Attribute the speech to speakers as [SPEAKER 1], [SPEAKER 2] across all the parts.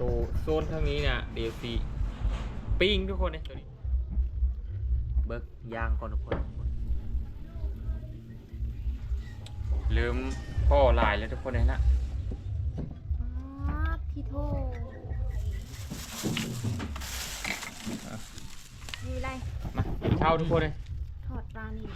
[SPEAKER 1] ตัวโซนทางนี้เนี่ยเดี๋ยวสีปิ้งทุกคนเนี่ยตัวนี้ เบิกยางก่อนทุกคนลืมพ่อลายแล้วทุกคนเลยนะ
[SPEAKER 2] อ๋อพี่โทมีอะไร
[SPEAKER 1] มาเช่าทุกคนเลย
[SPEAKER 2] ทอดปลานี่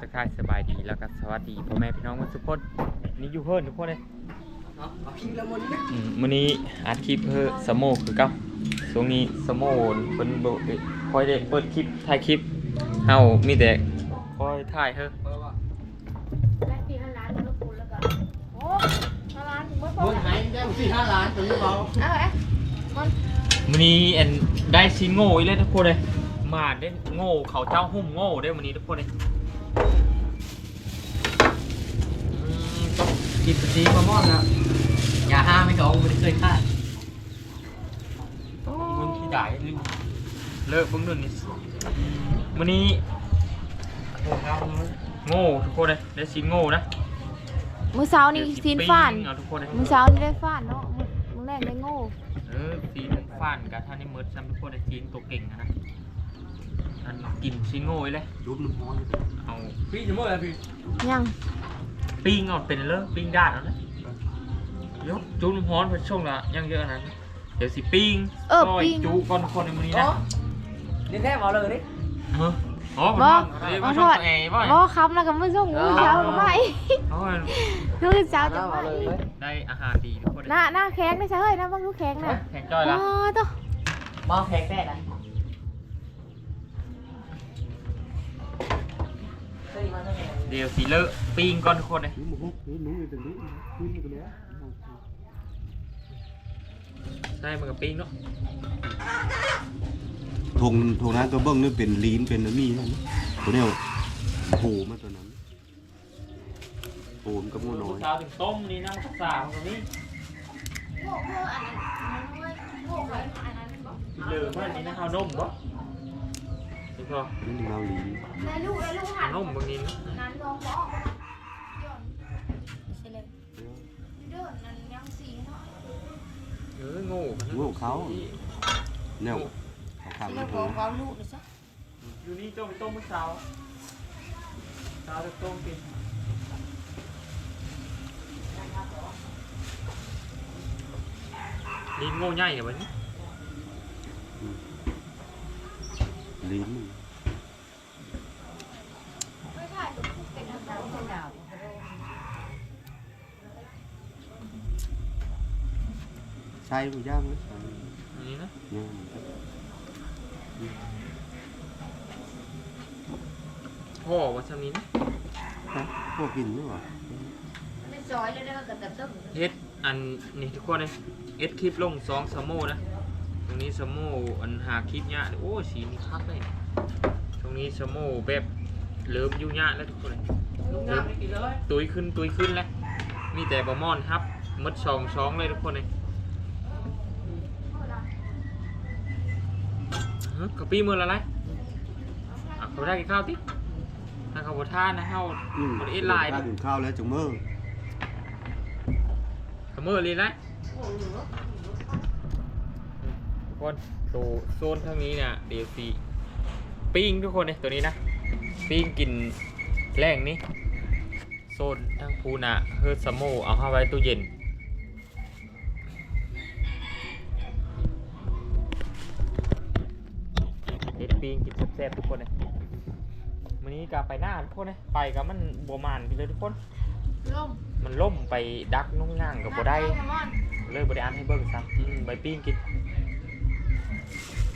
[SPEAKER 1] กลับตะไคร้สบายดีแล้วก็สวัสดีพ่อแม่พี่น้องทุกคนนี่อยู่เพิ่นทุกคนเลย
[SPEAKER 3] เอาพิงละมุนนะ
[SPEAKER 1] อืมมื้อนี้อัดคลิปเพื่อสโมคือเก่าช่วงนี้สโมเพิ่นบ่ได้คอยได้เปิดคลิปถ่ายคลิปเฮามีแต่คอยถ่ายเฮ้อ
[SPEAKER 3] เพราะว่า
[SPEAKER 2] และปีห้าล้านแล้วคุณแล้วก็โอ้ห้าล้านเมื่อ
[SPEAKER 3] มุนหายได้สี่ห้าล้านตัวนี้เบา
[SPEAKER 2] เอาเอ๊ะมัน
[SPEAKER 1] มื้อนี้อันได้ชิ้นโง่อีกแล้วทุกคนเลยมาได้โง่เขาเจ้าหุ่มโง่ได้มื้อนี้ทุกคนเลยอืม ต้อง
[SPEAKER 3] กินปฏิมามอดแล้วอย่าห้ามไม่เขาไม่ได้เคยฆ่า
[SPEAKER 1] มึงขี้ด่ายลืมเลิกเบิ่งนู่นนี่มื้อนี้
[SPEAKER 3] โอ้ครับ
[SPEAKER 1] โง่ทุกคนเลยได้ชิ้นโง่นะ
[SPEAKER 2] มือเช้านี่ซีนฟ้าน
[SPEAKER 1] เอาทุกคนเลย
[SPEAKER 2] มือเช้านี่ได้ฟ้านเนาะมือมือแรกได้โง่
[SPEAKER 1] เออซีนฟ้านกับท่านนี่มืดซ้ำทุกคนเลยจีนตัวเก่งนะนะ อันกินชิ้นโง่อีเลย
[SPEAKER 3] ยุบน้ำร้อน
[SPEAKER 1] เอา
[SPEAKER 3] พี่จะเมื่อไรพี่
[SPEAKER 2] ยัง
[SPEAKER 1] ปิ้งเอาเป็นเลิกปิ้งด้านเอานะยกจุ้มฮ้อนเป็นช่วงละยังเยอะนะเดี๋ยวสิปิ้ง
[SPEAKER 2] เออ
[SPEAKER 1] ซย
[SPEAKER 2] ปิ้ง
[SPEAKER 1] จุก่อนทุกคนในมื้อนี้นะ
[SPEAKER 3] นี่แท้เอาเลยดิ
[SPEAKER 1] เอออ๋อ
[SPEAKER 2] บ่
[SPEAKER 1] เดี๋ยว
[SPEAKER 2] บ่
[SPEAKER 1] มา
[SPEAKER 2] ท
[SPEAKER 1] ช่ว
[SPEAKER 2] องด
[SPEAKER 1] แอร์บ่อย
[SPEAKER 2] บ่คำแล้วก็มือส่งมือเช้าก็ไม่
[SPEAKER 1] อ๋อ
[SPEAKER 2] มือเช้าจะไม่
[SPEAKER 1] ได้อาหารดีทุกคน
[SPEAKER 2] หน้าหน้าแข็งได้ใช่เฮ้ยหน้าบังลูกแข็งน่ะ
[SPEAKER 1] แข่งจ้อยละ
[SPEAKER 2] อ๋อตัว
[SPEAKER 3] มอแพงแท้นะ
[SPEAKER 1] เดี๋ยวสิเลอะปิ้งก่อนทุกคนเลย
[SPEAKER 3] นี่มันนี่นู้นตรงนี้นี่มันตรงนี้
[SPEAKER 1] ได้มันกับปิ้งเนาะ
[SPEAKER 4] ทงทงนั้นตัวเบิ้งนี่เป็นลีนเป็นอันนี้นะตัวเนี้ยโผล่มาตัวนั้นโผล่มันก็มูน้อย
[SPEAKER 1] เช้าถึงต้มนี่น้ำข้าวสารตรงนี้เหลือว่านี่นะข้าวนมบ่ นี่พอ
[SPEAKER 4] นี่เราลีน
[SPEAKER 2] ได้ลูกได้ลูกหัน
[SPEAKER 1] นมบางนี้นะ
[SPEAKER 2] นั้นลองบอกย้อนใช่เลยเดินนั้นยังสีเนาะ
[SPEAKER 1] เออโง่มันนะ
[SPEAKER 4] โง่เขาเนี่ยเขาขับ
[SPEAKER 2] สี
[SPEAKER 4] มา
[SPEAKER 2] เราบ
[SPEAKER 4] เถ
[SPEAKER 2] อก
[SPEAKER 4] อะ
[SPEAKER 2] ว่าลูกเลยจ้ะ
[SPEAKER 1] อยู่นี่ต้มต้มเมื่อเช้าเช้าจะต้มกินลิ้นโง่ใหญ่เหรอวะนี่
[SPEAKER 4] ลีน
[SPEAKER 2] ไม่ใช่เป็นน้ำเป็นดาว
[SPEAKER 4] ใช่ผู้ย่างไหม
[SPEAKER 1] อันนี้นะ
[SPEAKER 4] เนี่ย
[SPEAKER 1] พ่อว่าชำนี้นะ
[SPEAKER 4] พวกกินไม่หรอ
[SPEAKER 2] ไม่ซอยเลยนะก็แต่ต้ม
[SPEAKER 1] เฮ็ดอันนี่ทุกคนเลยเอ็ดคลิปลงสองสามโมนะ ตรงนี้สโมอันหาคลิปเนี้ยโอ้สีนี่คักเลยตรงนี้สโมแบบเริ่มยุ่งยากแล้วทุกคนเลย
[SPEAKER 3] ลูกน้ำไม่กินเลย
[SPEAKER 1] ตุยขึ้นตุยขึ้นแล้วมีแต่บะม่อนครับมดสองสองเลยทุกคนเลยฮะ กะปี้มือละไรอะเขาได้กินข้าวติถ้าเขาบท่านนะเฮา
[SPEAKER 4] อืม
[SPEAKER 1] บไดเอ็ดไลน์
[SPEAKER 4] ข้าวดื่มข้าวแล้วจังเมื่อ
[SPEAKER 1] เขามือเลยนะทุกคนตัวโซนทางนี้เนี่ยเดี๋ยวสีปิ้งทุกคนเลยตัวนี้นะ ปิ้งกินแรงนี้โซนทางพูน่ะเฮิร์สโมเอาเข้าไว้ตู้เย็น ปิ้งกินแซ่บๆทุกคนเลยวันนี้ก็ไปหน้าทุกคนเลยไปกับมันบวมานไปเลยทุกคน
[SPEAKER 2] ล่ม
[SPEAKER 1] มันล่มไปดักนุ่งย่างกับบ่ได้ เลยบ่ได้อันให้เบิ่งซ้ำอืมใบปิ้งกิน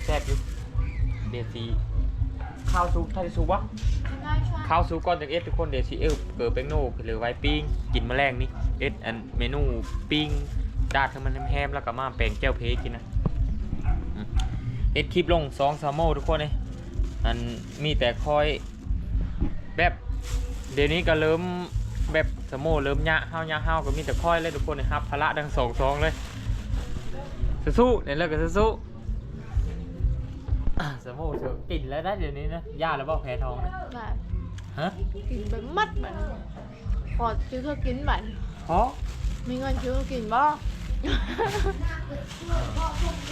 [SPEAKER 1] แซ่บอยู่เดี๋ยวสิข้าวซุปไทยซุปวะข้าวซุปก่อนจากเอสทุกคนเดี๋ยวสิเอลเกิดเป็งโน่หรือไว้ปิ้งกินแมลงนี่เอสอันเมนูปิ้งดาดให้มันแฮมๆแล้วก็มาแปลงแก้วเพกินนะอืม เอสคลิปลง2 3โมงทุกคนเลยอันมีแต่คอยแบบเดี๋ยวนี้ก็เริ่มแบบสโมเริ่มยะห้าวยะห้าวก็มีแต่ค่อยเลยทุกคนนะครับพละดังสองสองเลยสู้ๆเนี่ยเลิกกันสู้ๆสมูเถอะกินแล้วได้เดี๋ยวนี้นะย่าแล้วบอกแพ้ท้องนะ
[SPEAKER 2] แบบ
[SPEAKER 1] ฮะ
[SPEAKER 2] กินไปมัดแบบพอซื้อเขากินแบบ
[SPEAKER 1] เพราะ
[SPEAKER 2] มีเงินซื้อเขากินบ่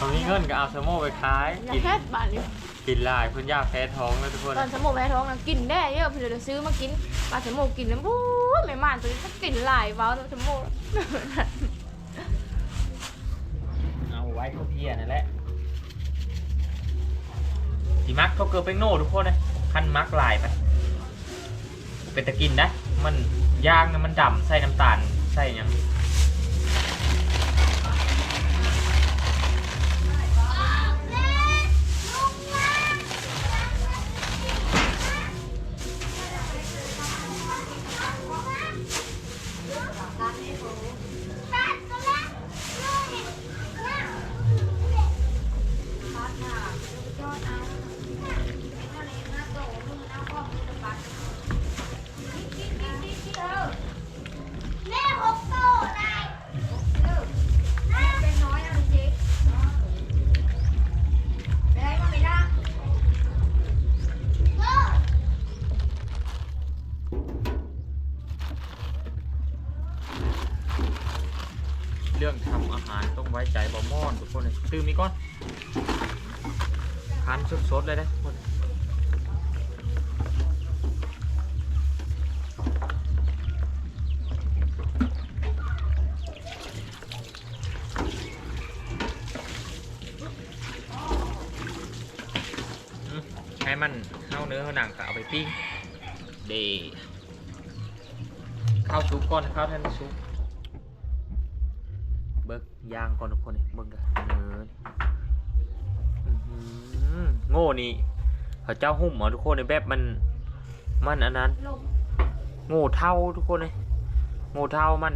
[SPEAKER 1] ตอนนี้เงินก็เอาสมูไปขาย
[SPEAKER 2] อยาก
[SPEAKER 1] กิน
[SPEAKER 2] แค่บาทนี้
[SPEAKER 1] กินหลายเพิ่นย่าแพ้ท้องแล้วทุกคน
[SPEAKER 2] ตอนสมุนแพ้ท้องนะกินได้เยอะเพื่อนจะซื้อมากินปลาสมุนกินแล้วโอ้ยไม่มานตัวนี้ก็กินหลายเว้าตัวสมุน
[SPEAKER 1] เอาไว้เขาเพียนั่นแหละสีมักเขาเกิดเป็นโน่ทุกคนเลยคันมักหลายไปเป็นตะกินนะ มันย่างนะมันดำใส่น้ำตาลใส่หยัง
[SPEAKER 2] เรื่
[SPEAKER 1] องทำอาหารต้องไว้ใจบอมอนทุกคนเลยตื่มมีก่อนคันสดๆเลยนะทุกคนอืมให้มันเข้าเนื้อเข้าหนังก็เอาไปปิ้งเดข้าวซุปก่อนข้าวแทนซุปเบิก ยางก่อนทุกคนนี่เบิกกันเนื้ออื้อหือโง่นี่เขาเจ้าหุ่มเหรอทุกคนในแบบมันมันอันนั้น
[SPEAKER 2] ลง
[SPEAKER 1] โง่เท่าทุกคนเลยโง่เท่ามัน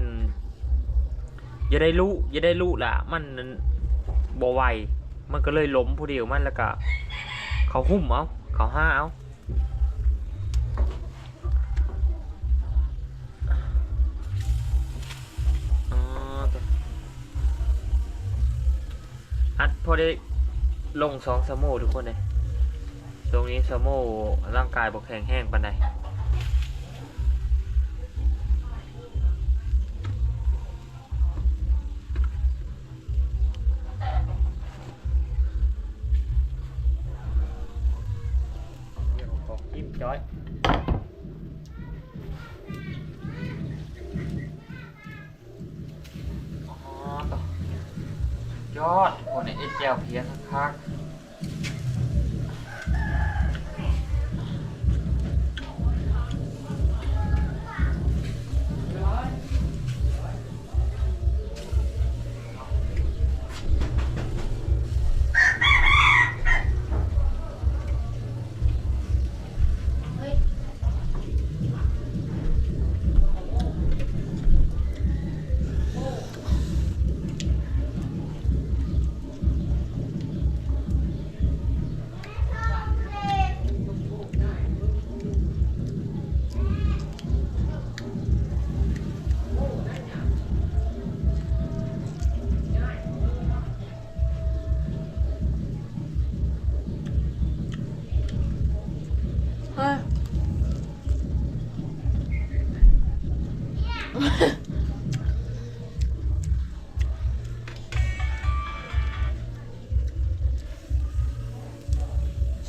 [SPEAKER 1] อย่าได้รู้อย่าได้รู้ล่ะมันบ่ไหวมันก็เลยล้มผู้เดียวมันแล้วก็ เขาหุ่มเอาเขาห้าเอา พอได้ลงสองสโมทุกคนเลยตรงนี้สโมร่างกายบกแข็งแห้งปันใด ยอดคนไอ้เจียวเพียสักพัก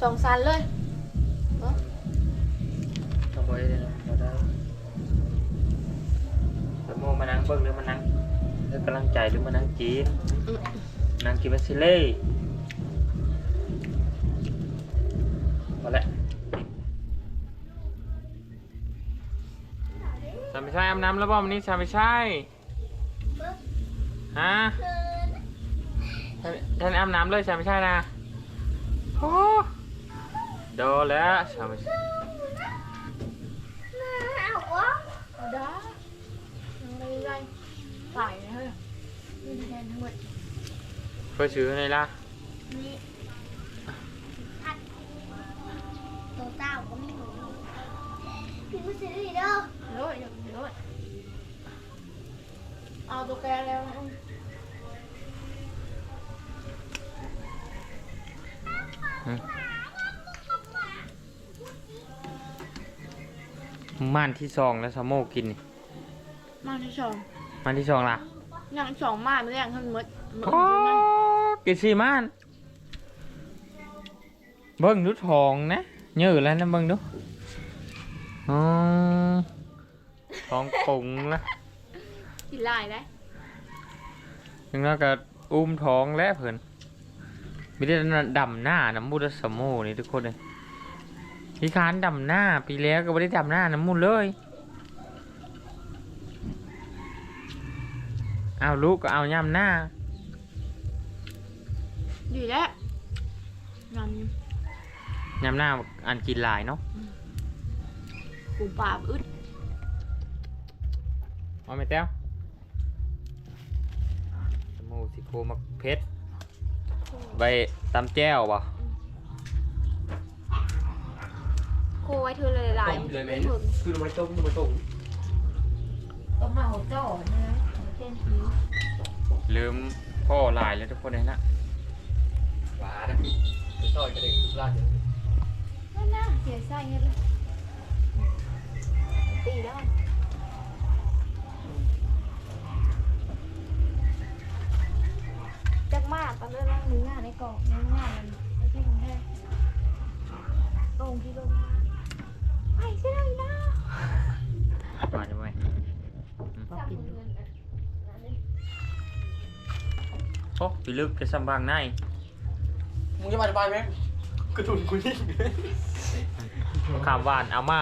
[SPEAKER 2] องสันเลย
[SPEAKER 1] ทำไว้เลยนะมาได้สโมมานั่งเบิ้งหรือมานั่งให้กำลังใจหรือมานั่งจีน
[SPEAKER 2] อืม
[SPEAKER 1] นั่งกินบัสซิเล่มาแล้วชาไม่ใช่อาบน้ำแล้วบ่วันนี้ชาไม่ใช่ฮะท่านท่านอาบน้ำเลยชาไม่ใช่นะโอ้ โดนแล้วชาไม่ใช่
[SPEAKER 2] เอาได้ยังไงไรใส่เลยเฮ้ยนี่แมด
[SPEAKER 1] เพื่อซื้อในล่ะ
[SPEAKER 2] นี่ผัดตัวเต้าก็ไม่หนูพี่มาซื้ออีกเด้อโน้ยเดี๋ยวโน้ยเอาตัวแกแล้วนะ
[SPEAKER 1] อืมม่านที่สองแล้วสามโมกินนี่
[SPEAKER 2] มาที่สอง
[SPEAKER 1] ม่านที่สองล่ะ
[SPEAKER 2] อย่างสองมาไม่ได้อย่างทั้งหมดหมด
[SPEAKER 1] โอ้กินสี่ม่าน เบิ้งดูทองนะเยอะแล้วนะเบิ้งดูอ๋อทองปุ๋งนะ
[SPEAKER 2] กินลายได้
[SPEAKER 1] ยังแล้วก็อุ้มท้องแล้วเพิ่นมีแต่ดำหน้าน้ำมูดสมโมนี่ทุกคนเลย พี่คานดำหน้าปีแล้วก็ไม่ได้ดำหน้าน้ำมูดเลยเอาลูกก็เอาย่ำหน้า
[SPEAKER 2] ดีแล้วง
[SPEAKER 1] ย่ำหน้าอันกินหลายเนาะำ
[SPEAKER 2] ปูปลาอึด
[SPEAKER 1] เอาไหมแต้วสมโมสิโคมักเพชรใบตำแจ้วป่ะ
[SPEAKER 2] โคไว้เธอเลยหลาย
[SPEAKER 3] ต้มเลยไหม
[SPEAKER 2] ถึง
[SPEAKER 3] คือมันต้มมันต้ม
[SPEAKER 2] ต้มมาหัวจ่อนะเช่นนี้
[SPEAKER 1] ลืมพ่อหลายแล้วทุกคนเลยนะ
[SPEAKER 3] หวานนะไปซอยกระเด็นทุกร้านเลย
[SPEAKER 2] นั่นน่ะเสียไส้เงี้ยเลยตีแล้วจักมากตอนเรื่องเนื้อในกล่องเนื้องานมันไม่ใช่ของแท้ตรงที่ลงมา ไอ้เชื่อเลยนะ
[SPEAKER 1] มาทำไม
[SPEAKER 2] จับเงิน
[SPEAKER 1] โอ้ปีลึกจะสำบางใน
[SPEAKER 3] มึงจะมาจะไปไหมกระทุนกูยิ่ง
[SPEAKER 1] ขามหวานเอามา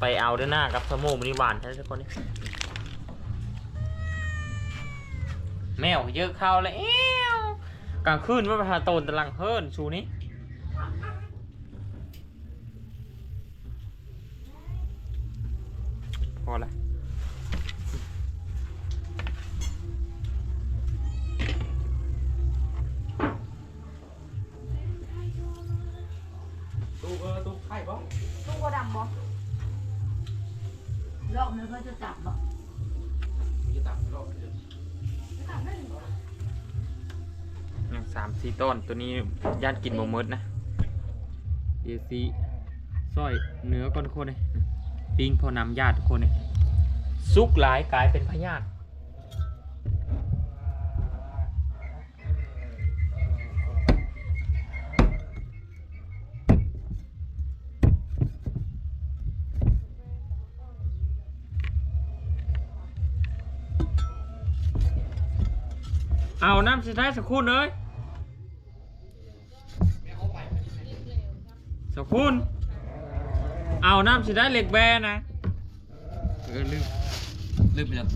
[SPEAKER 1] ไปเอาเด้วยหน้ากับสมโมมันนี่หวานแท้ทุกคนนี่แมวเยอะเข้าเลยเอ้วกลางคืนว่าไปหาโตนตะลังเฮิรนชูนี้ พอละ
[SPEAKER 3] ตู้เออตู้ไข่ป่ะ
[SPEAKER 2] ลูกก็ดำบ่รอบนึงเขาจะจับบ่
[SPEAKER 3] มึงจะตักรอบเดียว
[SPEAKER 2] จับได้หนึ่งบ่
[SPEAKER 1] อย่างสามสี่ต้นตัวนี้ญาติกินบ่หมดนะเอซีซอยเนื้อก้อนโคนเลย ปิ้งพอนำญาติทุกคนเลยซุกหลายกลายเป็นพยาธิเอาน้ำสุดท้ายสักคุณเลยสักคุณ เอาน้ำสิได้เหล็กแบนนะเออลืม
[SPEAKER 3] ลืมไปแล้ว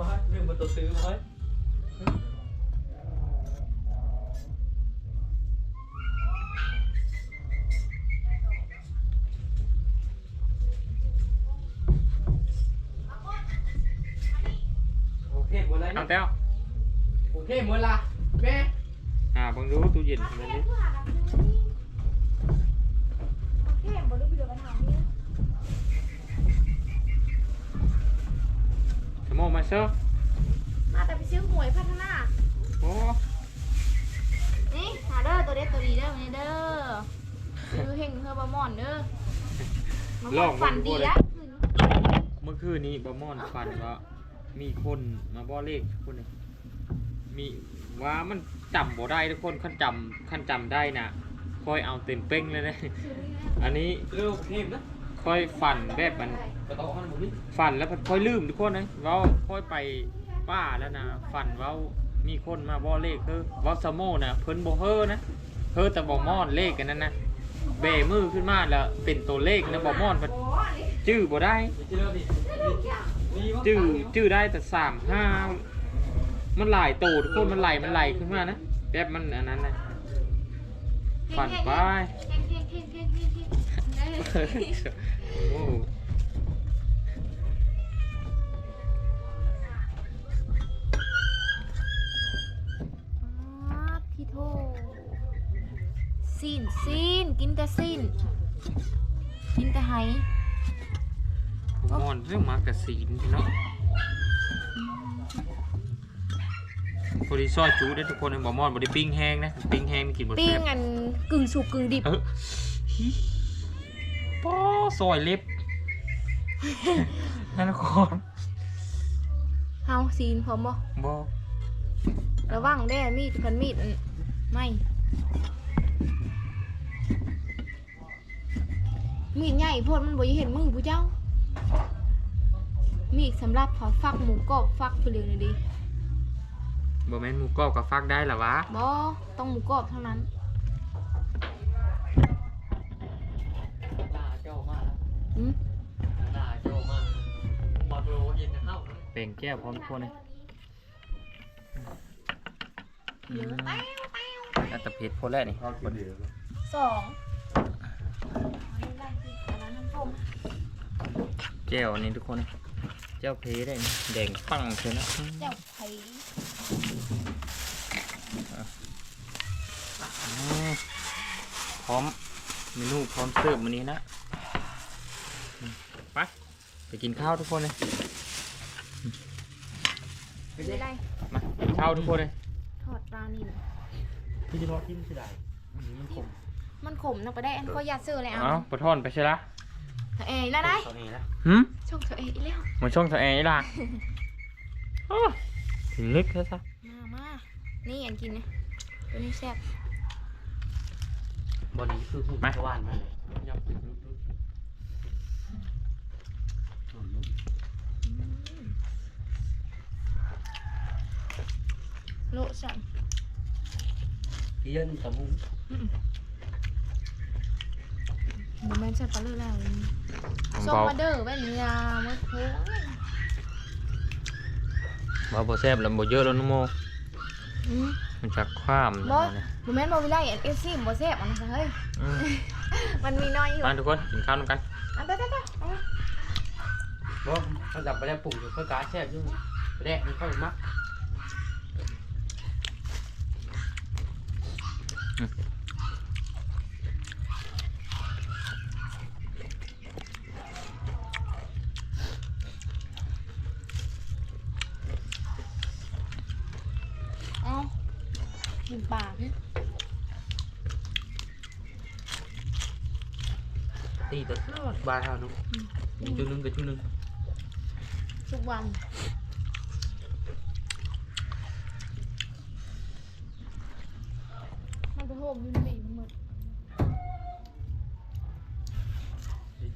[SPEAKER 3] ว่าเรื่องมันตัวซื้อ
[SPEAKER 1] ไว้
[SPEAKER 2] มื่อคืน
[SPEAKER 1] นี้บะม่อนฟันว่ามีคนมาบ่อเลขทุกคนเลยมีว่ามันจำบ่ได้ทุกคนขั้นจำขั้นจำได้นะค่อยเอาเต็มเป้งเลยนะ อันนี้
[SPEAKER 3] เรื่องโอเคนะ
[SPEAKER 1] ค่อยฝันแบบมัน
[SPEAKER 3] กระโต๊ะมันหมดนี่
[SPEAKER 1] ฝันแล้วค่อยลืมทุกคนนะเว่าค่อยไปป้าแล้วนะฝันเว่ามีคนมาบ่อเลขคือเว่าสมโมนะเพิ่นบ่เฮอนะเฮอแต่บ่ม่อนเลขกันนั่นนะเบมือขึ้นมาแล้วเป็นตัวเลขนะบ่ม่อนมัน จื้อบ่ได้ จื้อจื้อได้แต่สามห้ามันไหลโตดโคตมันไหลมันไหลขึ้นมานะแป๊บมันอันนั้นนะฝันไป
[SPEAKER 2] โอ้ซีน
[SPEAKER 1] ซีน
[SPEAKER 2] กินแต่สิ้นกินแต่ไฮ
[SPEAKER 1] มอนเรื่องมากระสีนพี่เนาะพอดีซอยจูได้ทุกคนเลยบ่มอนบ่ได้ปิ้งแห้งนะปิ้งแห้งนี่กินบ่
[SPEAKER 2] ปิ้
[SPEAKER 1] แซ่
[SPEAKER 2] ง
[SPEAKER 1] บ
[SPEAKER 2] อันกึ่งสุกกึ่งดิบ
[SPEAKER 1] เออฮิป้อซอยเล็บนั่นทุกคน
[SPEAKER 2] เฮาซีนพร้อมบ่
[SPEAKER 1] บ่
[SPEAKER 2] ระวังแด้มีดพันมีดอันไม่มีดใหญ่โพดมันบ่อยเห็นมือผู้เจ้า มีดสำหรับเผาฟักหมูกรอบฟักไปเลยนะดิ
[SPEAKER 1] บ่แม่นหมูกรอบกับฟักได้หรอวะ
[SPEAKER 2] บ่ต้องหมูกรอบเท่านั้น
[SPEAKER 3] หน้าเจ้ามาก
[SPEAKER 2] อืม
[SPEAKER 3] หน้าเจ้ามากมาโลเย็นจะเข้า
[SPEAKER 1] เป่งแก้วพร้อมทุกคนเลย
[SPEAKER 2] เหลือแต้วแต้ว
[SPEAKER 1] อัตเพชรโพดแรกนี่
[SPEAKER 4] ข้าวกินเดียว
[SPEAKER 2] สองอันนี้ได้สิอันนั้นน้ำส้ม
[SPEAKER 1] แก้วอันนี้ทุกคน เลยแก้วเพได้นี่แดงปังเชียวนะ
[SPEAKER 2] เจ้าไผ่
[SPEAKER 1] อืมพร้อมเมนูพร้อมเสิร์ฟวันนี้นะอืมไปไปกินข้าวทุกคนเลย
[SPEAKER 2] ไม่ได้
[SPEAKER 1] มากินข้าวทุกคนเลย
[SPEAKER 2] ทอดปลานิ่ม
[SPEAKER 1] พี่จะรอกินสิได้อันนี้มันขม
[SPEAKER 2] มันขมนักไปได้อันก็ยาซื้อเลยเอา
[SPEAKER 1] เอ้าปะท่อนไปใช่ละ
[SPEAKER 2] เอ้ยแล้วได้
[SPEAKER 4] ตอนนี้นะ
[SPEAKER 1] หืม
[SPEAKER 2] ช่องเธอเอ้ยอีแล้ว
[SPEAKER 1] มาช่องสะแอนี่ล่ะโอ้ถึงลึกแล้วซะ
[SPEAKER 2] มามานี่อันกินนะตัวนี้แซ่บบ
[SPEAKER 3] อดี้คือหุ่นสว่านมาเลยยับ
[SPEAKER 2] โลสั่น
[SPEAKER 3] เย็นสมุน
[SPEAKER 2] โมเมนต์ใช่ปลาเลือแล้ว
[SPEAKER 1] ผม
[SPEAKER 2] ส้ม
[SPEAKER 1] เบา
[SPEAKER 2] มาเด้อแว่นยาเมื่อคืน
[SPEAKER 1] เบาบ่แซ่บแล้วบ่เยอะแล้วน้องโม
[SPEAKER 2] อืม
[SPEAKER 1] มันจะคว่ำ
[SPEAKER 2] บ่
[SPEAKER 1] นะเนี่ย
[SPEAKER 2] โมเมนต์บอวิไลเอฟซีบ่แซ่บอันนั้นเฮ้ย
[SPEAKER 1] อืม
[SPEAKER 2] มันมีน้อยอยู่
[SPEAKER 1] มาทุกคนกินข้าวด้วยกัน
[SPEAKER 2] อันเด้อเด้อเด้อเอามา
[SPEAKER 3] บ่เขาจับไปแล้วปุ่มอยู่เพื่อกาแช่ยุ่งไปแรกมันเข้าไปมัก
[SPEAKER 2] กินปลา
[SPEAKER 3] ตีตัวทอดบาเท่านู้นจุดนึงกับจุดนึง
[SPEAKER 2] ทุกวันมันไปโฮมอยูนี่มันหมด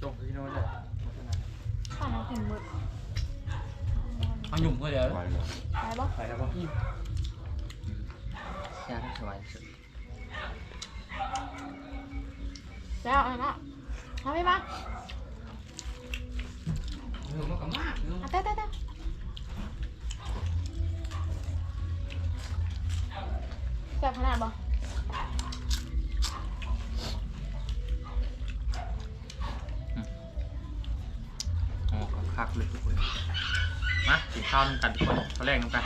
[SPEAKER 1] จงพี่โน้ตเลย
[SPEAKER 2] ข้าวน้ำถึงหมด
[SPEAKER 3] เอาหยุ่มก็เดี๋ยว
[SPEAKER 4] ไปเลย
[SPEAKER 2] ได้ปะ
[SPEAKER 3] ไปแล้วป่ะ
[SPEAKER 1] ยากสบายสุด
[SPEAKER 2] แล้วอันนั้นทำให้ปะ
[SPEAKER 3] หยุ่มมันก็มากเนาะ
[SPEAKER 2] อะเต้เต้เต้แซ่บขนาดบ่
[SPEAKER 1] อ๋อคักเลยทุกคน มากินข้าวกันทุกคนข้าวแรกด้วยกัน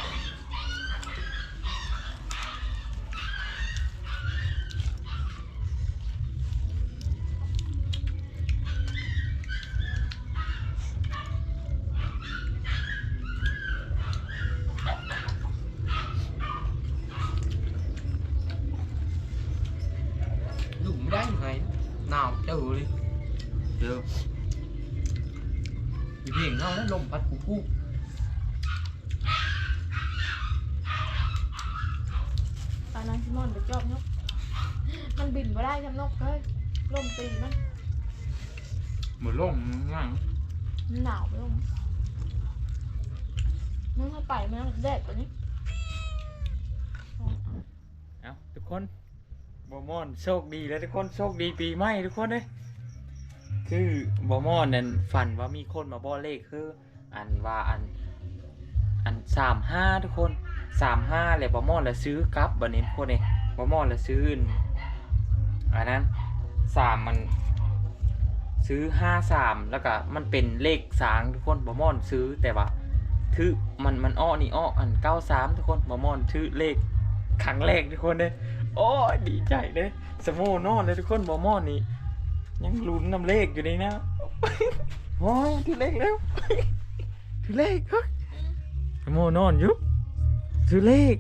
[SPEAKER 3] เพลงเขาแล้วลมพัดปุ๊บปุ๊บ
[SPEAKER 2] ตอนนั้นซิมอนไปจอบนกมันบินมาได้จำนกเฮ้ยลมตีมัน
[SPEAKER 1] เหมือนล่มง่าย
[SPEAKER 2] มันหนาวไปลมมันเข้าไปมันแดดกว่านี้
[SPEAKER 1] เอ้าทุกคนบอมอนโชคดีแล้วทุกคนโชคดีปีใหม่ทุกคนเลย คือบอมอนนั่นฝันว่ามีคนมาบอเลขคือ อันว่าอัน อันสามห้าทุกคนสามห้าเลยบอมอนแล้วซื้อกลับบันนี้ทุกคนเลยบอมอนแล้วซื้ออันนั้นสามมันซื้อห้าสามแล้วก็มันเป็นเลขสางทุกคนบอมอนซื้อแต่ว่าถือมันมันอ้อนี่อ้ออันเก้าสามทุกคนบอมอนถือเลขครั้งแรกทุกคนเลยโอ้ดีใจเลยสโมนอนเลยทุกคนบอมอนนี่ ยังลุ้นนำเลขอยู่เลยนะโอ้ยถือเลขแล้วถือเลขเฮ้ยสโมนอนอยู่ถือเลข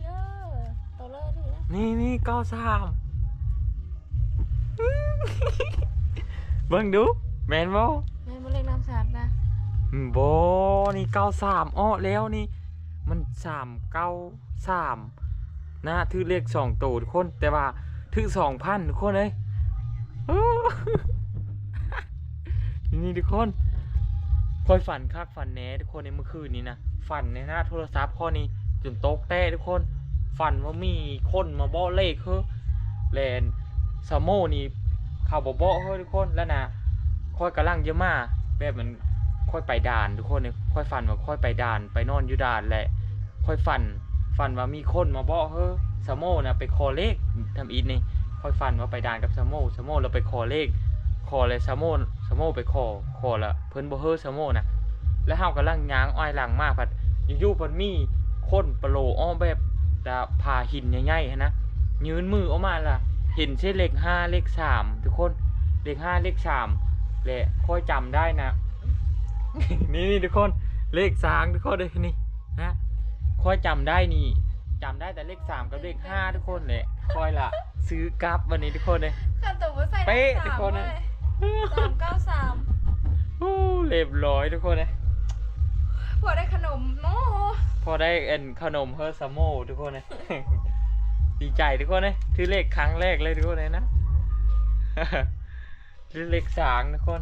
[SPEAKER 5] เยอะตัวเลขดีนะ
[SPEAKER 1] นี่นี่เก้าสามเบิ่งดูแมนบ่
[SPEAKER 5] แม่มาเลขน้ำสามนะ
[SPEAKER 1] โบนี่เก้าสามอ้อแล้วนี่ มันสามเก้าสามนะถือเลขสองตัวทุกคน แต่ว่าถือสองพันทุกคนเลยโอ้ นี่ทุกคนคอยฝันคักฝันแน่ทุกคนในเมื่อคืนนี้นะฝันในหน้าโทรศัพท์ข้อนี้จนโต๊ะแต้ทุกคน ฝันว่ามีคนมาบ้อเลขเฮ้อแลนสโมนี่ข้าบ่บ่เฮ้อทุกคนแล้วนะคอยกำลังจะมาแบบมันค่อยไปด่านทุกคนเนี่ยค่อยฝันว่าค่อยไปด่าน ไปนอนอยู่ด่านแหละ ค่อยฝันฝันว่ามีคนมาบ้อเฮ้อสโมนะไปคอเลขทำอีทนี่ ค่อยฝันว่าไปด่านกับสโมสโมเราไปคอเลขคอเลยสโมสโมไปคอคอละเพิ่นบ่เฮ้อสโมนะแล้วเฮากำลังย้างอ้อยหลังมากพัดอยู่ๆเพิ่นมีคนปโลอ้อมแบบจะพาหินใหญ่ๆนะยืนมือออกมาล่ะเห็นใช่เลขห้าเลขสามทุกคนเลขห้าเลขสามแหละค่อยจำได้นะ นี่นี่ทุกคนเลขสามทุกคนเลยนี่นะค่อยจำได้นี่ จำได้แต่เลขสามกับเลขห้าทุกคนเลยค่อยละซื้อกราฟวันนี้ทุกคนเลย
[SPEAKER 5] กันตัวว่าใส่
[SPEAKER 1] เป๊ะ
[SPEAKER 5] สาม
[SPEAKER 1] ทุกคนนะ
[SPEAKER 5] เลยสามเก้าสาม
[SPEAKER 1] โอ้เรียบร้อยทุกคนเลย
[SPEAKER 5] พอได้ขนมโม่
[SPEAKER 1] พอได้เอ็นขนมเฮอร์ซาโมทุกคนเลยดีใจทุกคนเลยถือเลขครั้งแรกเลยทุกคนเลยนะถือเลขสางทุกคน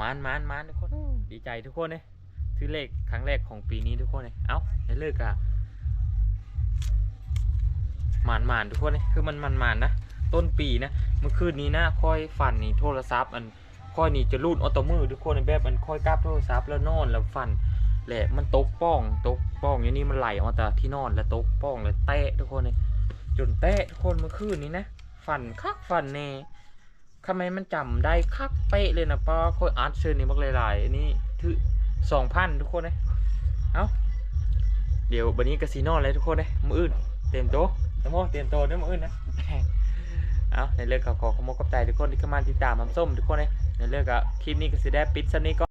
[SPEAKER 1] มานมานมานทุกคน ดีใจทุกคนเลย ถือเลขครั้งแรกของปีนี้ทุกคนเลยเอ้าในเลิกอะหมานหมานทุกคนเลยคือมันมันมันนะ ต้นปีนะ เมื่อคืนนี้นะค่อยฝันนี่โทรศัพท์อันค่อยนี่จะรูดออโตมือทุกคนในแบบมันค่อยกลับโทรศัพท์แล้วนอนแล้วฝันแหละมันตกป้องตกป้องอย่างนี้มันไหลออกจากที่นอนแล้วตกป้องแล้วเตะทุกคนเลยจนเตะทุกคนเมื่อคืนนี้นะฝันคักฝันแน่ทำไมมันจำได้คักเป๊ะเลยนะป้าค่อยอาร์ตเชิญนี่บักหลายๆอันนี้ถือ สองพันทุกคนเลยเอ้าเดี๋ยววันนี้กสินอนเลยทุกคนเลยมืออื่นเตรียมโต๊ะสมมติเตรียมโต๊ะด้วยมืออื่นนะเอาในเรื่องก็ขอขอขโมกับใจทุกคนที่เข้ามาติดตามมัส้มทุกคนเลยในเรื่องกับคลิปนี้ก็สิได้ปิดสำนี้ก็